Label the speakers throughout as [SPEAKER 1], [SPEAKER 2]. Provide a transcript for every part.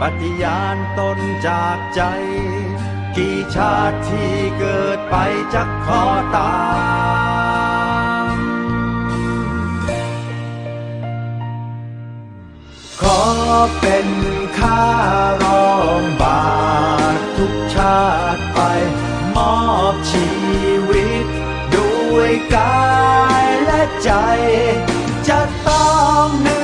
[SPEAKER 1] ปฏิญาณตนจากใจ กี่ชาติที่เกิดไปจะขอตามขอเป็นข้ารองบาททุกชาติไป มอบชีวิต ด้วยกายและใจ จะต้องนื่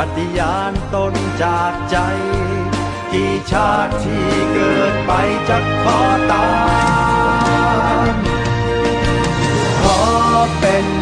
[SPEAKER 1] ปฏิญาณตนจากใจกี่ชาติที่เกิดไปจะขอตามขอเป็น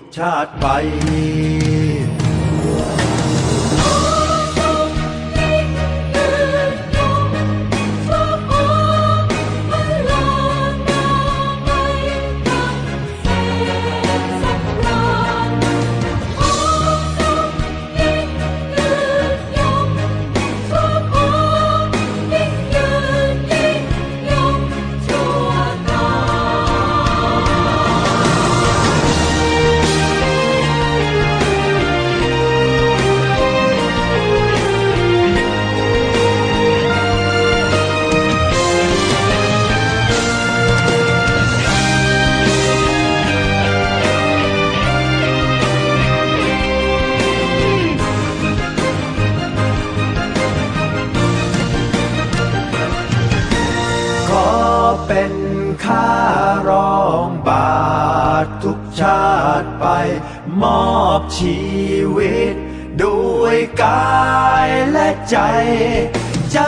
[SPEAKER 1] กชาติไป เป็นค่ารองบาททุกชาติไป มอบชีวิต ด้วยกายและใจจะ